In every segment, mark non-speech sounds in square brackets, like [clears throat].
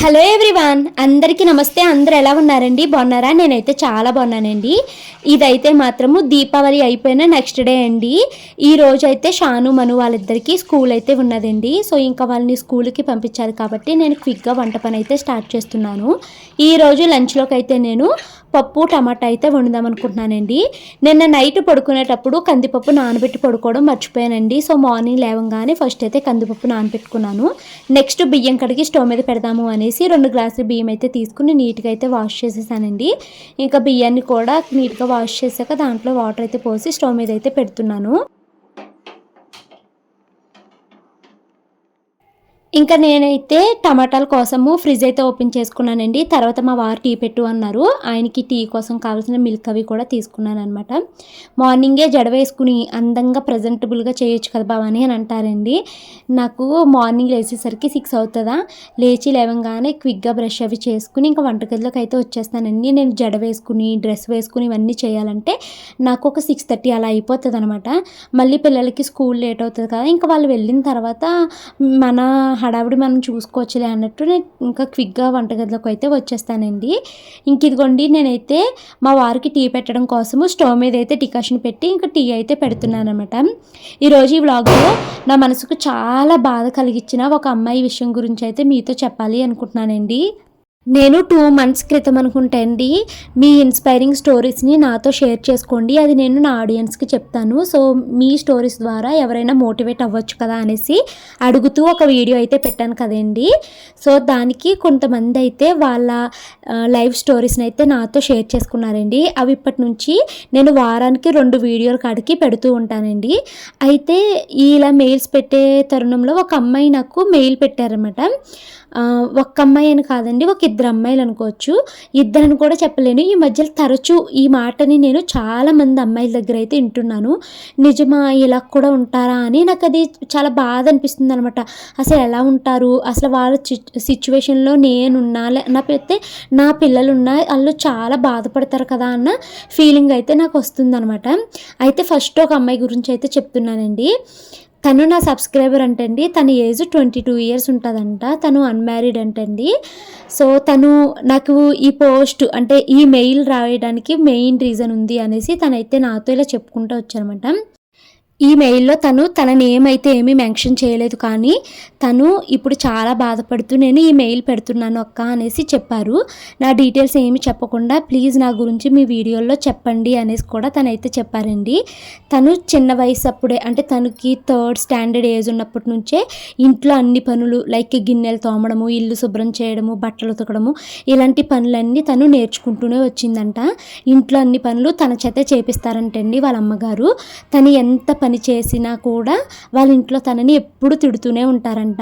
Hello everyone అందరికీ నమస్తే. అందరు ఎలా ఉన్నారండి? బాగున్నారా? నేనైతే చాలా బాగున్నానండి. ఇదైతే మాత్రము దీపావళి అయిపోయిన నెక్స్ట్ డే అండి. ఈ రోజు అయితే షాను మను వాళ్ళిద్దరికీ స్కూల్ అయితే ఉన్నదండి. సో ఇంకా వాళ్ళని స్కూల్కి పంపించాలి కాబట్టి నేను క్విక్గా వంట పని అయితే స్టార్ట్ చేస్తున్నాను. ఈ రోజు లంచ్లోకి అయితే నేను పప్పు టమాటా అయితే వండుదాం అనుకుంటున్నానండి. నిన్న నైట్ పడుకునేటప్పుడు కందిపప్పు నానబెట్టి పడుకోవడం మర్చిపోయానండి. సో మార్నింగ్ లేవగానే ఫస్ట్ అయితే కందిపప్పు నానబెట్టుకున్నాను. నెక్స్ట్ బియ్యం కడిగి స్టవ్ మీద పెడదాము అనేసి రెండు గ్లాసులు బియ్యం అయితే తీసుకుని నీట్గా అయితే వాష్ చేసేసానండి. ఇంకా బియ్యాన్ని కూడా నీట్గా వాష్ చేశాక దాంట్లో వాటర్ అయితే పోసి స్టవ్ మీద అయితే పెడుతున్నాను. ఇంకా నేనైతే టమాటాల కోసము ఫ్రిడ్జ్ అయితే ఓపెన్ చేసుకున్నానండి. తర్వాత మా వారు టీ పెట్టు అన్నారు. ఆయనకి టీ కోసం కావాల్సిన మిల్క్ అవి కూడా తీసుకున్నాను అనమాట మార్నింగే జడ వేసుకుని అందంగా ప్రజెంటబుల్గా చేయొచ్చు కదా బావని అని అంటారండి. నాకు మార్నింగ్ లేచేసరికి సిక్స్ అవుతుందా? లేచి లేవగానే క్విక్గా బ్రష్ అవి చేసుకుని ఇంకా వంటగదిలోకి అయితే వచ్చేస్తానండి. నేను జడ వేసుకుని డ్రెస్ వేసుకుని ఇవన్నీ చేయాలంటే నాకు ఒక సిక్స్ థర్టీ అలా అయిపోతుంది అనమాట మళ్ళీ పిల్లలకి స్కూల్ లేట్ అవుతుంది కదా ఇంకా వాళ్ళు వెళ్ళిన తర్వాత మన హడావిడి మనం చూసుకోవచ్చులే అన్నట్టు నేను ఇంకా క్విక్గా వంటగదిలోకి అయితే వచ్చేస్తానండి. ఇంక ఇదిగోండి నేనైతే మా వారికి టీ పెట్టడం కోసము స్టవ్ మీద అయితే డికాషన్ పెట్టి ఇంకా టీ అయితే పెడుతున్నాను అనమాట ఈరోజు ఈ వ్లాగ్లో నా మనసుకు చాలా బాధ కలిగించిన ఒక అమ్మాయి విషయం గురించి అయితే మీతో చెప్పాలి అనుకుంటున్నానండి. నేను టూ మంత్స్ క్రితం అనుకుంటా అండి మీ ఇన్స్పైరింగ్ స్టోరీస్ని నాతో షేర్ చేసుకోండి. అది నేను నా ఆడియన్స్కి చెప్తాను. సో మీ స్టోరీస్ ద్వారా ఎవరైనా మోటివేట్ అవ్వచ్చు కదా అనేసి అడుగుతూ ఒక వీడియో అయితే పెట్టాను కదండి. సో దానికి కొంతమంది అయితే వాళ్ళ లైవ్ స్టోరీస్ని అయితే నాతో షేర్ చేసుకున్నారండి. అవి ఇప్పటి నుంచి నేను వారానికి రెండు వీడియోలు కాడికి పెడుతూ ఉంటానండి. అయితే ఇలా మెయిల్స్ పెట్టే తరుణంలో ఒక అమ్మాయి నాకు మెయిల్ పెట్టారనమాట ఒక్క అమ్మాయి అని కాదండి ఒక ఇద్దరు అమ్మాయిలు అనుకోవచ్చు. ఇద్దరని కూడా చెప్పలేను. ఈ మధ్యలో తరచూ ఈ మాటని నేను చాలా మంది అమ్మాయిల దగ్గర అయితే వింటున్నాను. నిజమా ఇలా కూడా ఉంటారా అని నాకు అది చాలా బాధ అనిపిస్తుంది అనమాట అసలు ఎలా ఉంటారు? అసలు వాళ్ళ సిచ్యువేషన్లో నేనున్నా లేకపోతే నా పిల్లలున్నా వాళ్ళు చాలా బాధపడతారు కదా అన్న ఫీలింగ్ అయితే నాకు వస్తుందనమాట అయితే ఫస్ట్ ఒక అమ్మాయి గురించి అయితే చెప్తున్నానండి. తను నా సబ్స్క్రైబర్ అంటండి. తన ఏజ్ ట్వంటీ టూ ఇయర్స్ ఉంటుందంట. తను అన్మ్యారీడ్ అంటండి. సో తను నాకు ఈ పోస్ట్ అంటే ఈ మెయిల్ రాయడానికి మెయిన్ రీజన్ ఉంది అనేసి తనైతే నాతో ఇలా చెప్పుకుంటూ వచ్చారనమాట ఈ మెయిల్లో తను తన నేమ్ అయితే ఏమీ మెన్షన్ చేయలేదు కానీ తను ఇప్పుడు చాలా బాధపడుతూ నేను ఈ మెయిల్ పెడుతున్నాను అక్క అనేసి చెప్పారు. నా డీటెయిల్స్ ఏమి చెప్పకుండా ప్లీజ్ నా గురించి మీ వీడియోలో చెప్పండి అనేసి కూడా తనైతే చెప్పారండి. తను చిన్న వయసు అప్పుడే అంటే తనకి థర్డ్ స్టాండర్డ్ ఏజ్ ఉన్నప్పటి నుంచే ఇంట్లో అన్ని పనులు లైక్ గిన్నెలు తోమడము ఇల్లు శుభ్రం చేయడము బట్టలు ఉతకడము ఇలాంటి పనులన్నీ తను నేర్చుకుంటూనే వచ్చిందంట. ఇంట్లో అన్ని పనులు తన చేతే చేపిస్తారంటండి వాళ్ళ అమ్మగారు. తను ఎంత పని చేసినా కూడా వాళ్ళ ఇంట్లో తనని ఎప్పుడు తిడుతూనే ఉంటారంట.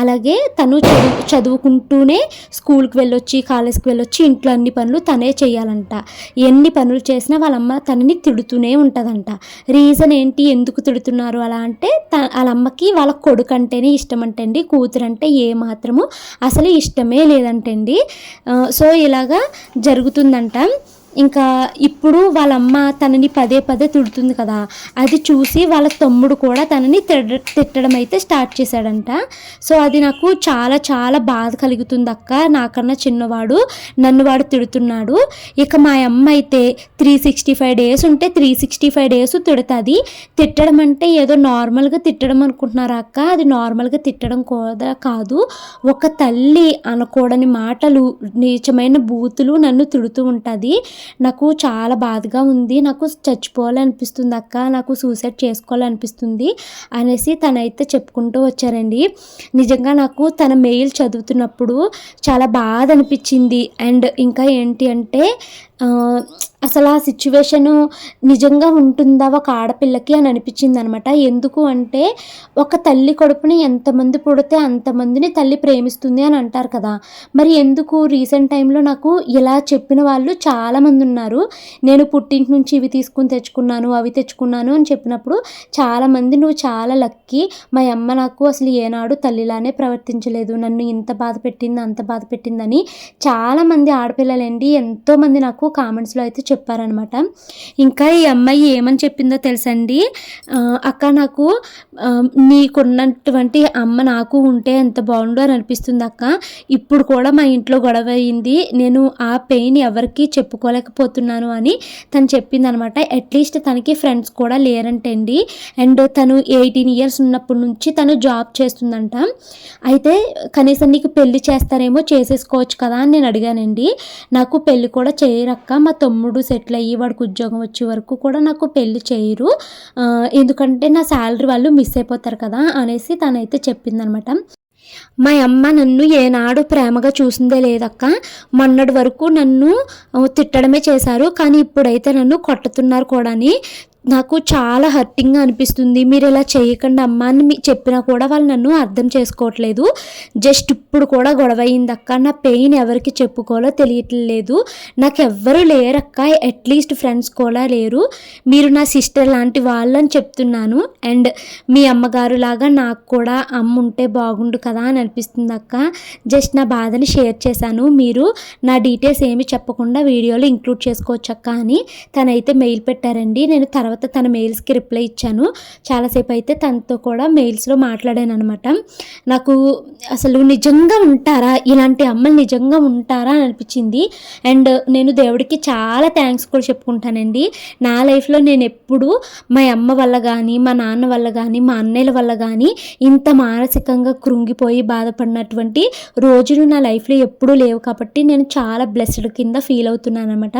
అలాగే తను చదువు చదువుకుంటూనే స్కూల్కి వెళ్ళొచ్చి కాలేజ్కి వెళ్ళొచ్చి ఇంట్లో అన్ని పనులు తనే చేయాలంట. ఎన్ని పనులు చేసినా వాళ్ళమ్మ తనని తిడుతూనే ఉంటుందంట. రీజన్ ఏంటి? ఎందుకు తిడుతున్నారు? అలా అంటే త వాళ్ళ అమ్మకి వాళ్ళ కొడుకు అంటేనే ఇష్టం అంటండి కూతురు అంటే ఏ మాత్రము అసలు ఇష్టమే లేదంటండి. సో ఇలాగా జరుగుతుందంట. ఇంకా ఇప్పుడు వాళ్ళ అమ్మ తనని పదే పదే తిడుతుంది కదా. అది చూసి వాళ్ళ తమ్ముడు కూడా తనని తిడ తిట్టడం అయితే స్టార్ట్ చేశాడంట. సో అది నాకు చాలా చాలా బాధ కలుగుతుంది అక్క. నాకన్నా చిన్నవాడు నన్ను వాడు తిడుతున్నాడు. ఇక మా అమ్మ అయితే త్రీ సిక్స్టీ ఫైవ్ డేస్ ఉంటే త్రీ సిక్స్టీ ఫైవ్ డేస్ తిడుతుంది. తిట్టడం అంటే ఏదో నార్మల్గా తిట్టడం అనుకుంటున్నారా అక్క? అది నార్మల్గా తిట్టడం కూడా కాదు. ఒక తల్లి అనకూడని మాటలు నీచమైన బూతులు నన్ను తిడుతూ ఉంటుంది. నాకు చాలా బాధగా ఉంది. నాకు చచ్చిపోవాలనిపిస్తుంది అక్క. నాకు సూసైడ్ చేసుకోవాలనిపిస్తుంది అనేసి తనైతే చెప్పుకుంటూ వచ్చారండి. నిజంగా నాకు తన మెయిల్ చదువుతున్నప్పుడు చాలా బాధ అనిపించింది. అండ్ ఇంకా ఏంటి అంటే అసలు ఆ సిచ్యువేషను నిజంగా ఉంటుందా ఒక ఆడపిల్లకి అని అనిపించింది అనమాట ఎందుకు అంటే ఒక తల్లి కొడుకుని ఎంతమంది పుడితే అంతమందిని తల్లి ప్రేమిస్తుంది అని అంటారు కదా. మరి ఎందుకు? రీసెంట్ టైంలో నాకు ఇలా చెప్పిన వాళ్ళు చాలామంది ఉన్నారు. నేను పుట్టింటి నుంచి ఇవి తీసుకుని తెచ్చుకున్నాను అవి తెచ్చుకున్నాను అని చెప్పినప్పుడు చాలామంది నువ్వు చాలా లక్కీ. మా అమ్మ నాకు అసలు ఏనాడు తల్లిలానే ప్రవర్తించలేదు. నన్ను ఇంత బాధ పెట్టింది అంత బాధ పెట్టిందని చాలామంది ఆడపిల్లలండి. ఎంతోమంది నాకు కామెంట్స్లో అయితే చెప్పారనమాట ఇంకా ఈ అమ్మాయి ఏమని చెప్పిందో తెలుసండి? అక్క నాకు నీకున్నటువంటి అమ్మ నాకు ఉంటే ఎంత బాగుండో అని అనిపిస్తుంది అక్క. ఇప్పుడు కూడా మా ఇంట్లో గొడవ అయింది. నేను ఆ పెయిన్ ఎవరికి చెప్పుకోలేకపోతున్నాను అని తను చెప్పింది అనమాట అట్లీస్ట్ తనకి ఫ్రెండ్స్ కూడా లేరంటండి. అండ్ తను ఎయిటీన్ ఇయర్స్ ఉన్నప్పటి నుంచి తను జాబ్ చేస్తుందంట. అయితే కనీసం నీకు పెళ్ళి చేస్తారేమో చేసేసుకోవచ్చు కదా అని నేను అడిగానండి. నాకు పెళ్ళి కూడా చేయరక్క. మా తమ్ముడు సెటిల్ అయ్యి వాడికి ఉద్యోగం వచ్చే వరకు కూడా నాకు పెళ్ళి చేయరు. ఎందుకంటే నా శాలరీ వాళ్ళు మిస్ అయిపోతారు కదా అనేసి తనైతే చెప్పిందనమాట. మా అమ్మ నన్ను ఏనాడు ప్రేమగా చూసిందే లేదక్క. మొన్నటి వరకు నన్ను తిట్టడమే చేశారు. కానీ ఇప్పుడైతే నన్ను కొట్టుతున్నారు కూడా అని నాకు చాలా హర్టింగ్గా అనిపిస్తుంది. మీరు ఇలా చేయకండి అమ్మ అని మీ చెప్పినా కూడా వాళ్ళు నన్ను అర్థం చేసుకోవట్లేదు. జస్ట్ ఇప్పుడు కూడా గొడవ అయింది అక్క. నా పెయిన్ ఎవరికి చెప్పుకోవాలో తెలియట్లేదు. నాకు ఎవ్వరు లేరక్క. అట్లీస్ట్ ఫ్రెండ్స్ కూడా లేరు. మీరు నా సిస్టర్ లాంటి వాళ్ళని చెప్తున్నాను. అండ్ మీ అమ్మగారు లాగా నాకు కూడా అమ్మ ఉంటే బాగుండు కదా అని అనిపిస్తుంది అక్క. జస్ట్ నా బాధని షేర్ చేశాను. మీరు నా డీటెయిల్స్ ఏమి చెప్పకుండా వీడియోలో ఇంక్లూడ్ చేసుకోవచ్చు అక్క అని తనైతే మెయిల్ పెట్టారండి. నేను తర్వాత తన మెయిల్స్కి రిప్లై ఇచ్చాను. చాలాసేపు అయితే తనతో కూడా మెయిల్స్లో మాట్లాడాను అనమాట నాకు అసలు నిజంగా ఉంటారా? ఇలాంటి అమ్మలు నిజంగా ఉంటారా అని అనిపించింది. అండ్ నేను దేవుడికి చాలా థ్యాంక్స్ కూడా చెప్పుకుంటానండి. నా లైఫ్లో నేను ఎప్పుడు మా అమ్మ వల్ల కానీ మా నాన్న వల్ల కానీ మా అన్నయ్యల వల్ల కానీ ఇంత మానసికంగా కృంగిపోయి బాధపడినటువంటి రోజులు నా లైఫ్లో ఎప్పుడూ లేవు కాబట్టి నేను చాలా బ్లెస్డ్ కింద ఫీల్ అవుతున్నాను అనమాట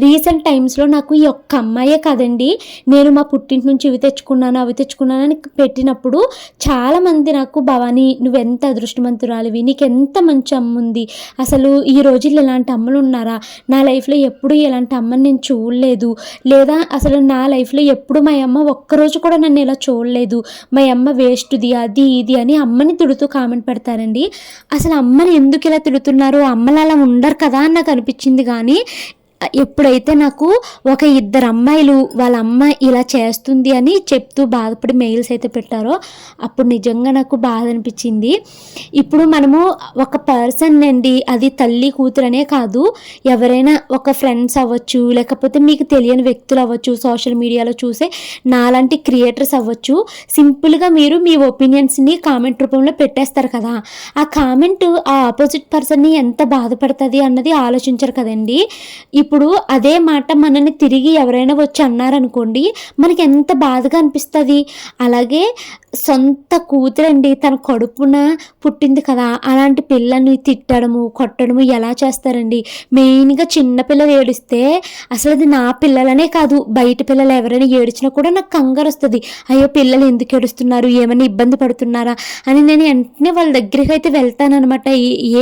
రీసెంట్ టైమ్స్లో నాకు ఈ ఒక్క అమ్మాయే కదండి. నేను మా పుట్టింటి నుంచి ఇవి తెచ్చుకున్నాను అవి తెచ్చుకున్నాను అని పెట్టినప్పుడు చాలామంది నాకు భవానీ నువ్వెంత అదృష్టవంతురాలివి నీకు ఎంత మంచి అమ్మ ఉంది అసలు ఈ రోజుల్లో ఇలాంటి అమ్మలు ఉన్నారా? నా లైఫ్లో ఎప్పుడు ఇలాంటి అమ్మని నేను చూడలేదు. లేదా అసలు నా లైఫ్లో ఎప్పుడు మా అమ్మ ఒక్కరోజు కూడా నన్ను ఇలా చూడలేదు. మా అమ్మ వేస్ట్ది అది ఇది అని అమ్మని తిడుతూ కామెంట్ పెడతారండి. అసలు అమ్మని ఎందుకు ఇలా తిడుతున్నారు? అమ్మలు అలా ఉండరు కదా అని నాకు అనిపించింది. కానీ ఎప్పుడైతే నాకు ఒక ఇద్దరు అమ్మాయిలు వాళ్ళ అమ్మ ఇలా చేస్తుంది అని చెప్తూ బాధపడి మెయిల్స్ అయితే పెట్టారో అప్పుడు నిజంగా నాకు బాధ అనిపించింది. ఇప్పుడు మనము ఒక పర్సన్ అండి అది తల్లి కూతురనే కాదు ఎవరైనా ఒక ఫ్రెండ్స్ అవ్వచ్చు లేకపోతే మీకు తెలియని వ్యక్తులు అవ్వచ్చు సోషల్ మీడియాలో చూసే నాలాంటి క్రియేటర్స్ అవ్వచ్చు సింపుల్గా మీరు మీ ఒపీనియన్స్ని కామెంట్ రూపంలో పెట్టేస్తారు కదా. ఆ కామెంట్ ఆ ఆపోజిట్ పర్సన్ని ఎంత బాధపడుతుంది అన్నది ఆలోచించరు కదండి. ఇప్పుడు అదే మాట మనని తిరిగి ఎవరైనా వచ్చి అన్నారనుకోండి మనకి ఎంత బాధగా అనిపిస్తుంది? అలాగే సొంత కూతురండి తన కడుపున పుట్టింది కదా అలాంటి పిల్లని తిట్టడము కొట్టడము ఎలా చేస్తారండి? మెయిన్గా చిన్నపిల్లలు ఏడిస్తే అసలు అది నా పిల్లలనే కాదు బయట పిల్లలు ఎవరైనా ఏడిచినా కూడా నాకు కంగారు వస్తుంది. అయ్యో పిల్లలు ఎందుకు ఏడుస్తున్నారు? ఏమైనా ఇబ్బంది పడుతున్నారా? అని నేను వెంటనే వాళ్ళ దగ్గరికి అయితే వెళ్తానమాట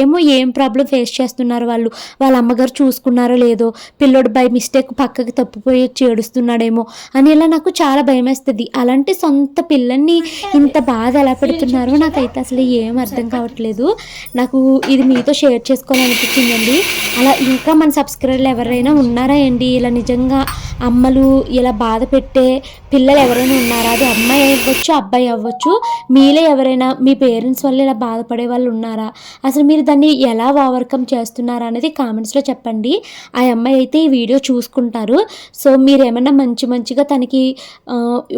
ఏమో ఏం ప్రాబ్లం ఫేస్ చేస్తున్నారు వాళ్ళు? వాళ్ళ అమ్మగారు చూసుకున్నారో లేదో? పిల్లోడు బై మిస్టేక్ పక్కకి తప్పిపోయి వచ్చి ఏడుస్తున్నాడేమో అని ఇలా నాకు చాలా భయం వేస్తుంది అలాంటి సొంత పిల్లల్ని ఇంత బాధ ఎలా పెడుతున్నారో? నాకైతే అసలు ఏం అర్థం కావట్లేదు. నాకు ఇది మీతో షేర్ చేసుకోవాలనిపించిందండి. అలా ఇంకా మన సబ్స్క్రైబర్లు ఎవరైనా ఉన్నారా అండి ఇలా నిజంగా అమ్మలు ఇలా బాధ పెట్టే పిల్లలు ఎవరైనా ఉన్నారా? అది అమ్మాయి అవ్వచ్చు అబ్బాయి అవ్వచ్చు. మీలో ఎవరైనా మీ పేరెంట్స్ వల్ల ఇలా బాధపడే వాళ్ళు ఉన్నారా? అసలు మీరు దాన్ని ఎలా ఓవర్కమ్ చేస్తున్నారా అనేది కామెంట్స్లో చెప్పండి. ఆ అమ్మాయి అమ్మాయి అయితే ఈ వీడియో చూసుకుంటారు. సో మీరు ఏమైనా మంచి మంచిగా తనకి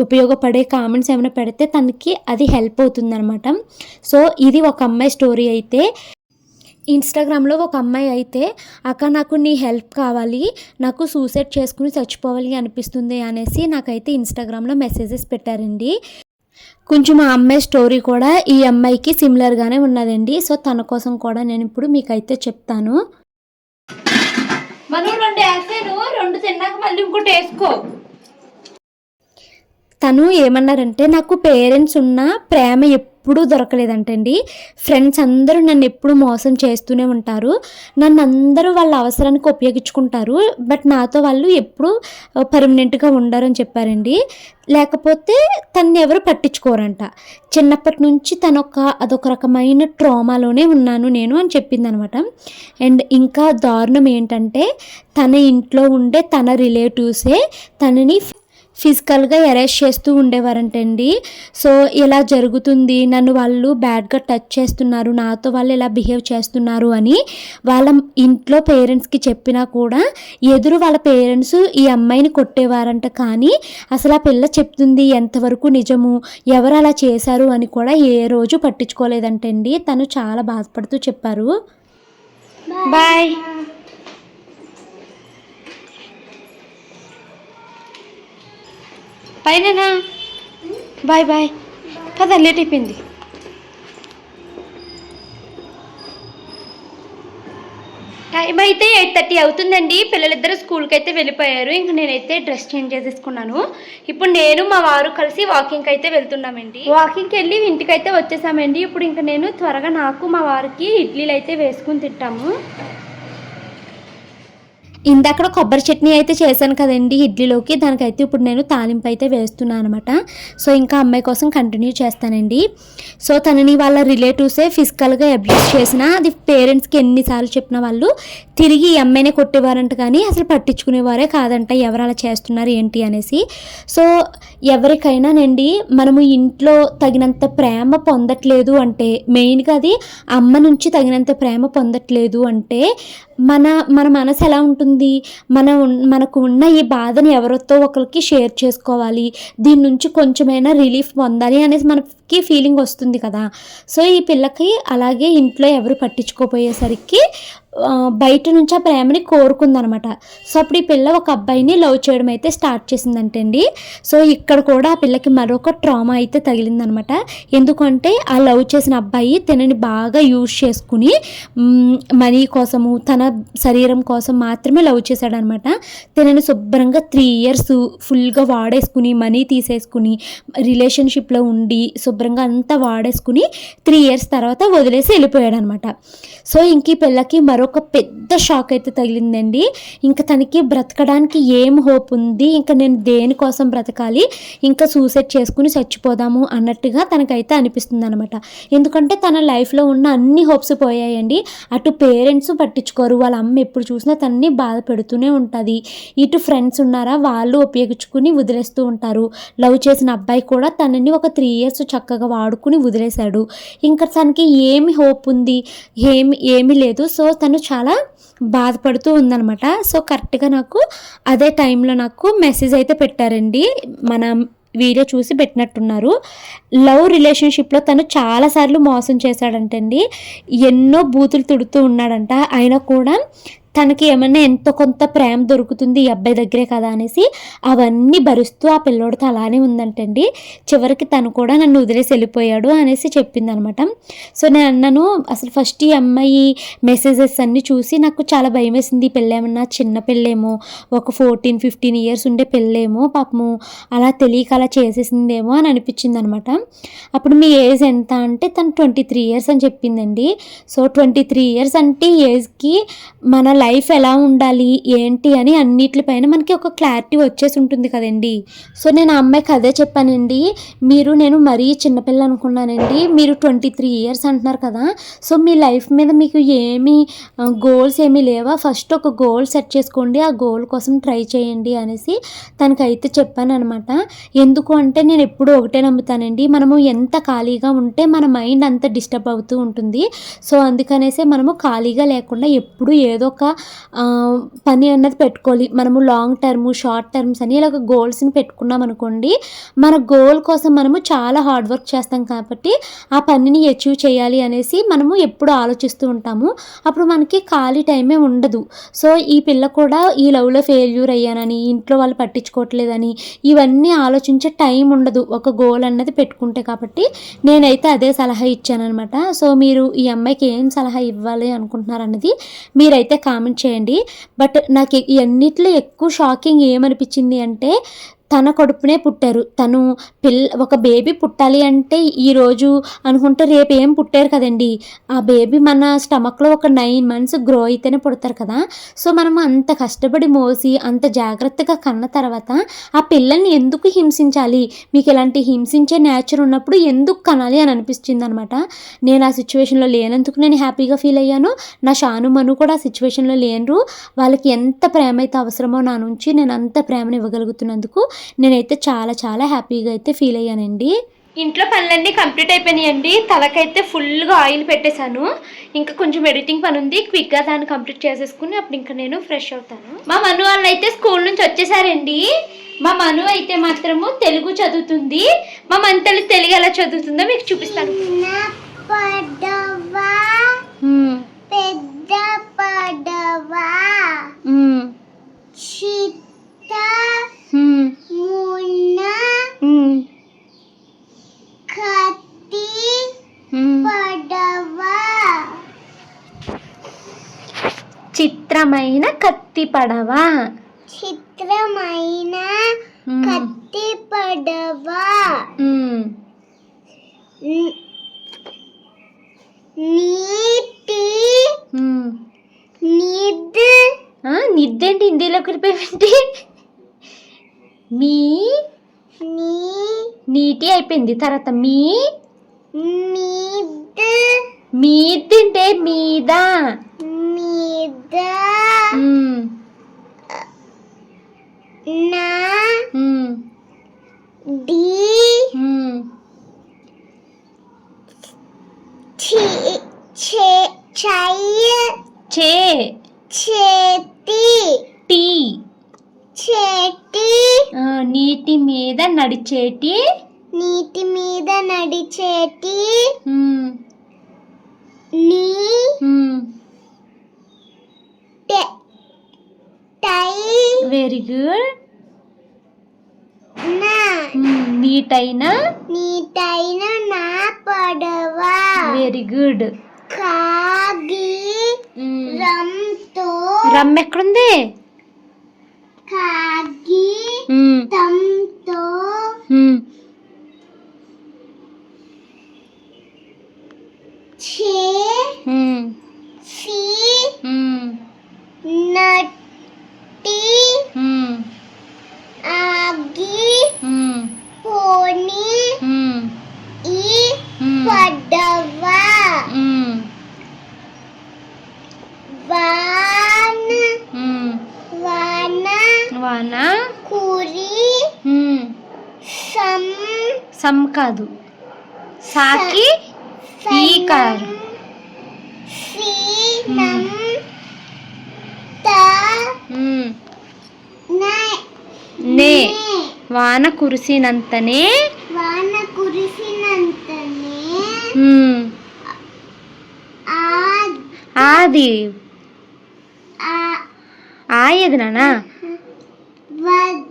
ఉపయోగపడే కామెంట్స్ ఏమైనా పెడితే తనకి అది హెల్ప్ అవుతుందన్నమాట. సో ఇది ఒక అమ్మాయి స్టోరీ అయితే. ఇన్స్టాగ్రామ్లో ఒక అమ్మాయి అయితే అక్క నాకు నీ హెల్ప్ కావాలి. నాకు సూసైడ్ చేసుకుని చచ్చిపోవాలి అనిపిస్తుంది అనేసి నాకైతే ఇన్స్టాగ్రామ్లో మెసేజెస్ పెట్టారండి. కొంచెం ఆ అమ్మాయి స్టోరీ కూడా ఈ అమ్మాయికి సిమిలర్గానే ఉన్నదండి. సో తన కోసం కూడా నేను ఇప్పుడు మీకైతే చెప్తాను. మనం రెండు వేసాను రెండు తిన్నాక మళ్ళీ ఇంకోటి వేసుకో తను ఏమన్నారంటే నాకు పేరెంట్స్ ఉన్న ప్రేమ ఎప్పుడూ ఎప్పుడూ దొరకలేదంటండి. ఫ్రెండ్స్ అందరూ నన్ను ఎప్పుడు మోసం చేస్తూనే ఉంటారు. నన్ను అందరూ వాళ్ళ అవసరానికి ఉపయోగించుకుంటారు. బట్ నాతో వాళ్ళు ఎప్పుడు పర్మనెంట్గా ఉండరని చెప్పారండి. లేకపోతే తన్ని ఎవరు పట్టించుకోరంట. చిన్నప్పటి నుంచి తను ఒక అదొక రకమైన ట్రామాలోనే ఉన్నాను నేను అని చెప్పింది అనమాట అండ్ ఇంకా దారుణం ఏంటంటే తన ఇంట్లో ఉండే తన రిలేటివ్సే తనని ఫిజికల్గా అరెస్ట్ చేస్తూ ఉండేవారంటండి. సో ఇలా జరుగుతుంది నన్ను వాళ్ళు బ్యాడ్గా టచ్ చేస్తున్నారు నాతో వాళ్ళు ఇలా బిహేవ్ చేస్తున్నారు అని వాళ్ళ ఇంట్లో పేరెంట్స్కి చెప్పినా కూడా ఎదురు వాళ్ళ పేరెంట్స్ ఈ అమ్మాయిని కొట్టేవారంట. కానీ అసలు ఆ పిల్ల చెప్తుంది ఎంతవరకు నిజము ఎవరు అలా చేశారు అని కూడా ఏ రోజు పట్టించుకోలేదంటండి. తను చాలా బాధపడుతూ చెప్పారు. బాయ్. పైన బాయ్ బాయ్. పద లేట్ అయిపోయింది. టైం అయితే ఎయిట్ థర్టీ అవుతుందండి. పిల్లలిద్దరు స్కూల్కి అయితే వెళ్ళిపోయారు. ఇంక నేనైతే డ్రెస్ చేంజ్ చేసేసుకున్నాను. ఇప్పుడు నేను మా వారు కలిసి వాకింగ్కి అయితే వెళ్తున్నామండి. వాకింగ్కి వెళ్ళి ఇంటికి అయితే వచ్చేసామండి. ఇప్పుడు ఇంకా నేను త్వరగా నాకు మా వారికి ఇడ్లీలు అయితే వేసుకుని తింటాము. ఇందాక కొబ్బరి చట్నీ అయితే చేశాను కదండి ఇడ్లీలోకి. దానికైతే ఇప్పుడు నేను తాలింపు అయితే వేస్తున్నాను అనమాట సో ఇంకా అమ్మాయి కోసం కంటిన్యూ చేస్తానండి. సో తనని వాళ్ళ రిలేటివ్సే ఫిజికల్గా అబ్యూస్ చేసిన అది పేరెంట్స్కి ఎన్నిసార్లు చెప్పిన వాళ్ళు తిరిగి ఈ అమ్మాయినే కొట్టేవారంట కానీ అసలు పట్టించుకునేవారే కాదంట ఎవరు అలా చేస్తున్నారు ఏంటి అనేసి. సో ఎవరికైనానండి మనము ఇంట్లో తగినంత ప్రేమ పొందట్లేదు అంటే మెయిన్గా అది అమ్మ నుంచి తగినంత ప్రేమ పొందట్లేదు అంటే మన మన మనసు ఎలా ఉంటుంది ఉంటుంది. మనం మనకు ఉన్న ఈ బాధని ఎవరితో ఒకరికి షేర్ చేసుకోవాలి. దీని నుంచి కొంచెమైనా రిలీఫ్ పొందాలి అనేసి మనకి ఫీలింగ్ వస్తుంది కదా. సో ఈ పిల్లకి అలాగే ఇంట్లో ఎవరు పట్టించుకోపోయేసరికి బయట నుంచి ఆ ప్రేమని కోరుకుందనమాట. సో అప్పుడు ఈ పిల్ల ఒక అబ్బాయిని లవ్ చేయడం అయితే స్టార్ట్ చేసిందంటండి. సో ఇక్కడ కూడా ఆ పిల్లకి మరొక ట్రామా అయితే తగిలిందనమాట. ఎందుకంటే ఆ లవ్ చేసిన అబ్బాయి తనని బాగా యూజ్ చేసుకుని మనీ కోసము తన శరీరం కోసం మాత్రమే లవ్ చేశాడనమాట. తనని శుభ్రంగా త్రీ ఇయర్స్ ఫుల్గా వాడేసుకుని మనీ తీసేసుకుని రిలేషన్షిప్లో ఉండి శుభ్రంగా అంతా వాడేసుకుని త్రీ ఇయర్స్ తర్వాత వదిలేసి వెళ్ళిపోయాడు అనమాట సో ఇంక ఈ పిల్లకి మరొక పెద్ద షాక్ అయితే తగిలిందండి. ఇంకా తనకి బ్రతకడానికి ఏం హోప్ ఉంది? ఇంకా నేను దేనికోసం బ్రతకాలి? ఇంకా సూసైడ్ చేసుకుని చచ్చిపోదాము అన్నట్టుగా తనకైతే అనిపిస్తుంది అనమాట ఎందుకంటే తన లైఫ్లో ఉన్న అన్ని హోప్స్ పోయాయండి. అటు పేరెంట్స్ పట్టించుకోరు. వాళ్ళ అమ్మ ఎప్పుడు చూసినా తనని బాధ పెడుతూనే ఉంటుంది. ఇటు ఫ్రెండ్స్ ఉన్నారా? వాళ్ళు ఉపయోగించుకుని వదిలేస్తూ ఉంటారు. లవ్ చేసిన అబ్బాయి కూడా తనని ఒక త్రీ ఇయర్స్ చక్కగా వాడుకుని వదిలేశాడు. ఇంకా తనకి ఏమి హోప్ ఉంది? ఏమి ఏమీ లేదు. సో తన తను చాలా బాధపడుతూ ఉందన్నమాట. సో కరెక్ట్గా నాకు అదే టైంలో నాకు మెసేజ్ అయితే పెట్టారండి. మన వీడియో చూసి పెట్టినట్టున్నారు. లవ్ రిలేషన్షిప్లో తను చాలాసార్లు మోసం చేశాడంటండి. ఎన్నో బూతులు తిడుతూ ఉన్నాడంట. అయినా కూడా తనకి ఏమైనా ఎంతో కొంత ప్రేమ దొరుకుతుంది ఈ అబ్బాయి దగ్గరే కదా అనేసి అవన్నీ భరిస్తూ ఆ పిల్లోడితో అలానే ఉందంటండి. చివరికి తను కూడా నన్ను వదిలేసి వెళ్ళిపోయాడు అనేసి చెప్పింది అనమాట సో నేను అన్నాను అసలు ఫస్ట్ ఈ అమ్మాయి మెసేజెస్ అన్నీ చూసి నాకు చాలా భయం వేసింది. ఈ పెళ్ళేమన్నా చిన్న పెళ్ళేమో ఒక ఫోర్టీన్ ఫిఫ్టీన్ ఇయర్స్ ఉండే పెళ్ళేమో పాపము అలా తెలియక అలా చేసేసిందేమో అని అనిపించింది అనమాట అప్పుడు మీ ఏజ్ ఎంత అంటే తను ట్వంటీ త్రీ ఇయర్స్ అని చెప్పిందండి. సో ట్వంటీ త్రీ ఇయర్స్ అంటే ఈ ఏజ్కి మన లైఫ్ లైఫ్ ఎలా ఉండాలి ఏంటి అని అన్నిటిపైన మనకి ఒక క్లారిటీ వచ్చేసి ఉంటుంది కదండి. సో నేను ఆ అమ్మాయికి అదే చెప్పానండి. మీరు నేను మరీ చిన్నపిల్ల అనుకున్నానండి. మీరు ట్వంటీ త్రీ ఇయర్స్ అంటున్నారు కదా. సో మీ లైఫ్ మీద మీకు ఏమి గోల్స్ ఏమీ లేవా? ఫస్ట్ ఒక గోల్ సెట్ చేసుకోండి. ఆ గోల్ కోసం ట్రై చేయండి అనేసి తనకైతే చెప్పాను అనమాట ఎందుకు అంటే నేను ఎప్పుడూ ఒకటే నమ్ముతానండి. మనము ఎంత ఖాళీగా ఉంటే మన మైండ్ అంత డిస్టర్బ్ అవుతూ ఉంటుంది. సో అందుకనేసే మనము ఖాళీగా లేకుండా ఎప్పుడు ఏదో ఒక పని అన్నది పెట్టుకోవాలి. మనము లాంగ్ టర్మ్ షార్ట్ టర్మ్స్ అని ఇలా గోల్స్ని పెట్టుకున్నాం అనుకోండి మన గోల్ కోసం మనము చాలా హార్డ్ వర్క్ చేస్తాం కాబట్టి ఆ పనిని అచీవ్ చేయాలి అనేసి మనము ఎప్పుడు ఆలోచిస్తూ ఉంటాము. అప్పుడు మనకి ఖాళీ టైమే ఉండదు. సో ఈ పిల్ల కూడా ఈ లవ్లో ఫెయిల్యూర్ అయ్యానని ఇంట్లో వాళ్ళు పట్టించుకోవట్లేదని ఇవన్నీ ఆలోచించే టైం ఉండదు. ఒక గోల్ అన్నది పెట్టుకుంటే కాబట్టి నేనైతే అదే సలహా ఇచ్చానమాట సో మీరు ఈ అమ్మాయికి ఏం సలహా ఇవ్వాలి అనుకుంటున్నారు అన్నది కా కామెంట్ చేయండి. బట్ నాకు ఇవన్నిట్లో ఎక్కువ షాకింగ్ ఏమనిపించింది అంటే తన కడుపునే పుట్టారు. తను పిల్ల ఒక బేబీ పుట్టాలి అంటే ఈరోజు అనుకుంటే రేపు ఏం పుట్టారు కదండి. ఆ బేబీ మన స్టమక్లో ఒక నైన్ మంత్స్ గ్రో అయితేనే పుడతారు కదా. సో మనం అంత కష్టపడి మోసి అంత జాగ్రత్తగా కన్న తర్వాత ఆ పిల్లల్ని ఎందుకు హింసించాలి? మీకు ఇలాంటి హింసించే నేచర్ ఉన్నప్పుడు ఎందుకు కనాలి అని అనిపించింది అనమాట నేను ఆ సిచ్యువేషన్లో లేనందుకు నేను హ్యాపీగా ఫీల్ అయ్యాను. నా షాను మను కూడా ఆ సిచ్యువేషన్లో లేనరు. వాళ్ళకి ఎంత ప్రేమ అయితే అవసరమో నా నుంచి నేను అంత ప్రేమను ఇవ్వగలుగుతున్నందుకు నేనైతే చాలా చాలా హ్యాపీగా అయితే ఫీల్ అయ్యానండి. ఇంట్లో పనులన్నీ కంప్లీట్ అయిపోయినాయండి. తలకైతే ఫుల్గా ఆయిల్ పెట్టేశాను. ఇంకా కొంచెం ఎడిటింగ్ పని ఉంది. క్విక్గా దాన్ని కంప్లీట్ చేసేసుకుని అప్పుడు ఇంకా నేను ఫ్రెష్ అవుతాను. మా మను వాళ్ళు అయితే స్కూల్ నుంచి వచ్చేసారండి. మా మను అయితే మాత్రము తెలుగు చదువుతుంది. మా మన తల్లి తెలుగు ఎలా చదువుతుందో మీకు చూపిస్తాను. పడవ. పెద్ద చిత్రమైన కత్తి పడవ. చిత్రమైన కత్తి పడవ. నీటి నిద్ నిద్దేంటి హిందీలో కలిపేమిటి మీ నీ నీటి అయిపోయింది. తర్వాత మీ మీద మీదంటే మీద? మీద ఉమ్, నా ఉమ్, డి ఉమ్. చి చే చెయ్య చే చేతి టీ చేతి ఆ, నీటి మీద నడిచేటి? నీటి మీద నడిచేటి. నీ వెరీ గుడ్ నీటైన? నీటైన నా పడవ. వెరీ గుడ్ కాగి ఉమ్. రంతో. రమ్ ఎక్కడుంది? కాగి ఉమ్, हम्म। छ हम्म सी हम्म। नटी हम्म। आगी हम्म। पोनी हम्म। ई हम्म। पडवा हम्म। वान हम्म। वाना वाना। कुरी సమ్ కాదు. సాకి ఈ నై వాన కురిసినంతనే వాన కురిసినంతనే ఆది. ఆయది నానా? వ-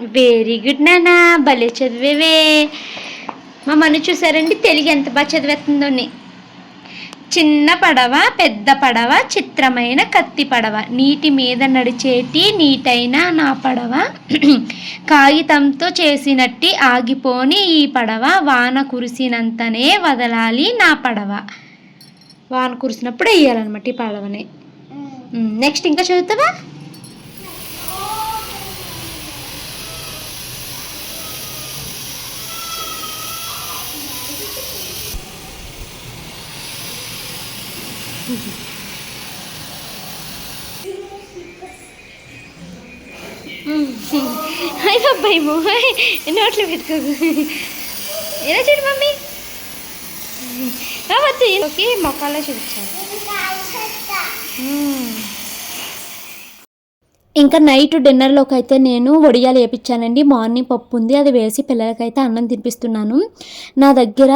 వెరీ గుడ్ నానా. భలే చదివేవే. మా మను చూసారండి తెలుగు ఎంత బాగా చదివేస్తుందోని చిన్న పడవ పెద్ద పడవ చిత్రమైన కత్తి పడవ. నీటి మీద నడిచేటి నీటైన నా పడవ. [clears throat] కాగితంతో చేసినట్టి ఆగిపోని ఈ పడవ. వాన కురిసినంతనే వదలాలి నా పడవ. వాన కురిసినప్పుడు వేయాలన్నమాట ఈ పడవని. నెక్స్ట్ ఇంకా చదువుతావా? హాయ్ [laughs] బాబాయ్ నోట్లో పెట్టుకోకు ఎలా చూడు మమ్మీ? రావద్దు ఓకే మొక్కల్లో చూపించాను ఇంకా నైట్ డిన్నర్లోకి అయితే నేను వడియాలు వేపించానండి మార్నింగ్ పప్పు ఉంది అది వేసి పిల్లలకైతే అన్నం తినిపిస్తున్నాను. నా దగ్గర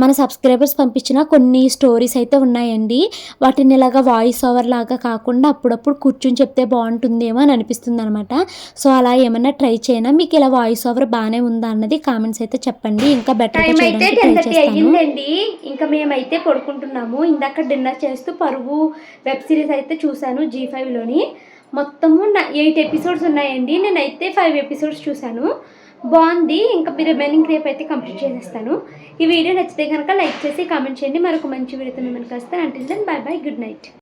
మన సబ్స్క్రైబర్స్ పంపించిన కొన్ని స్టోరీస్ అయితే ఉన్నాయండి. వాటిని ఇలాగా వాయిస్ ఓవర్ లాగా కాకుండా అప్పుడప్పుడు కూర్చుని చెప్తే బాగుంటుందేమో అని అనిపిస్తుంది అనమాట సో అలా ఏమైనా ట్రై చేయనా? మీకు ఇలా వాయిస్ ఓవర్ బాగానే ఉందా అన్నది కామెంట్స్ అయితే చెప్పండి. ఇంకా బెటర్గా టైం అయితే చేయడానికి టెన్ ట్రై థర్టీ చేస్తాను. అయ్యిందండి. ఇంకా మేమైతే పడుకుంటున్నాము. ఇందాక డిన్నర్ చేస్తూ పరుగు వెబ్ సిరీస్ అయితే చూశాను జీ ఫైవ్లోని. మొత్తము ఎయిట్ ఎపిసోడ్స్ ఉన్నాయండి. నేనైతే ఫైవ్ ఎపిసోడ్స్ చూశాను. బాగుంది. ఇంకా రిమైనింగ్ రేపు అయితే కంప్లీట్ చేసేస్తాను. ఈ వీడియో నచ్చితే కనుక లైక్ చేసి కామెంట్ చేయండి. మరొక మంచి వీడియోతో మిమ్మల్ని కలుస్తాను. అంటే బాయ్ బాయ్ గుడ్ నైట్